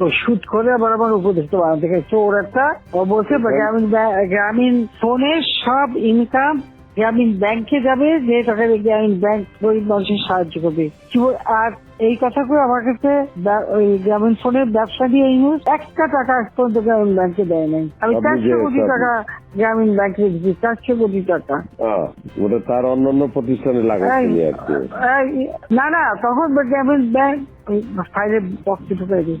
তো শুট করে আবার আমার উপদেশটা বানাতে গেছে ওর একটা। বলছে গ্রামীণ গ্রামীণ ফোনে সব ইনকাম গ্রামীণ ব্যাংকে যাবে যে টাকা গ্রামীণ ব্যাংক গরিব মানুষের সাহায্য করবে। আর এই কথা করে আমার কাছে ওই গ্রামীণ ফোনের ব্যবসা দিয়ে এই একটা টাকা পর্যন্ত গ্রামীণ ব্যাংকে দেয় নাই। আমি চারশো কোটি টাকা গ্রামীণ ব্যাংকে দিচ্ছি চারশো কোটি টাকা। ওটা তার অন্যান্য প্রতিষ্ঠানে এই, না না তখন গ্রামীণ ব্যাংক ফাইলে বক্সে ঢুকাই দিই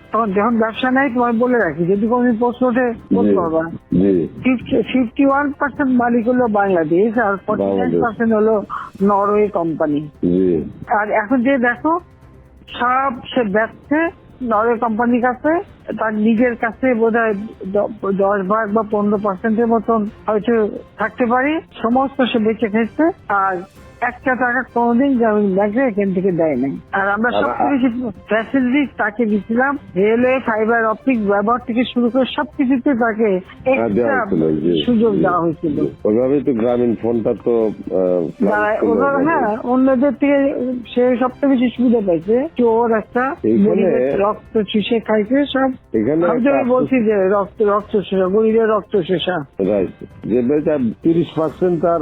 তখন যখন ব্যবসা নেয় তোমায় বলে রাখি যদি কোনদিন প্রশ্ন ওঠে বলতে পারবা ফিফটি ওয়ান পার্সেন্ট মালিক হলো বাংলাদেশ আর ফর্টি নাইন পার্সেন্ট হলো নরওয়ে কোম্পানি। আর এখন যে দেখো সব সে ব্যবসা নরওয়ে কোম্পানির কাছে তার নিজের কাছে বোধ হয় দশ ভাগ বা পনেরো পার্সেন্টের মতন হয়তো থাকতে পারে। সমস্ত সে বেঁচে খেয়েছে আর একটা টাকা কোনোদিন গ্রামীণ ব্যাংকে এখান থেকে দেয় নাই। আর আমরা সবকিছু ফ্যাসিলিটিস তাকে দিচ্ছিলাম রেলওয়ে ফাইবার অপটিক ব্যবহার থেকে শুরু করে সবকিছুতে তাকে হ্যাঁ, এক্সট্রা সুযোগ দেওয়া হয়েছিল। জি। ওইভাবেই তো গ্রামীণ ফোনটা তো ওরা ওইভাবে। হ্যাঁ অন্যদের থেকে সে সবচেয়ে বেশি সুবিধা পাইছে চোর একটা এইখানে- রক্ত চুষে খাইছে সব এখানে আমি বলছি যে রক্ত রক্ত শোষা গরিবের রক্ত শোষা যে তিরিশ পার্সেন্ট তার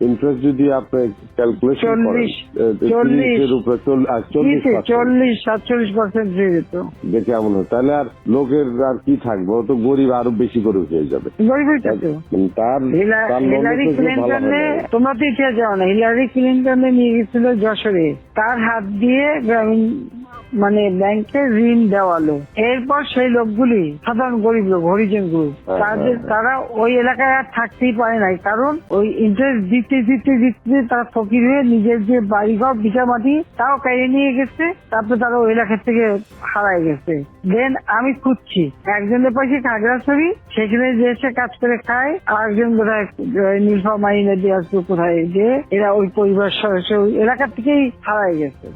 ইন্টারেস্ট যদি আপনি ক্যালকুলেশন করেন চল্লিশ, উপরে চল্লিশ কিসে? পার্সেন্ট চল্লিশ সাতচল্লিশ পার্সেন্ট দিয়ে যেত দেখে এমন হয় তাহলে আর লোকের আর কি থাকবে? ও তো গরিব আরও বেশি করে হয়ে যাবে। তার হিলারি ক্লিন্টনে তোমরা তো ইতিহাস যাও না হিলারি ক্লিন্টনে নিয়ে গেছিল যশোরে। তার হাত দিয়ে গ্রামীণ মানে ব্যাংকে ঋণ দেওয়ালো। এরপর সেই লোকগুলি সাধারণ গরিব লোক হরিজন গ্রুপ হ্যাঁ, তাদের হ্যাঁ। তারা ওই এলাকায় আর থাকতেই পারে নাই কারণ ওই ইন্টারেস্ট দিতে দিতে দিতে তারা ফকির হয়ে নিজের যে বাড়িঘর বিচার মাটি তাও কেড়ে নিয়ে গেছে। তারপরে তারা ওই এলাকার থেকে হারায় গেছে। দেন আমি খুঁজছি। একজনের পাশে ছবি সেখানে যে এসে কাজ করে খায়, আরেকজন কোথায় নির্ভর মাইনে দিয়ে আসবে কোথায় যে, এরা ওই পরিবার সদস্য এলাকা থেকেই হারায় গেছে।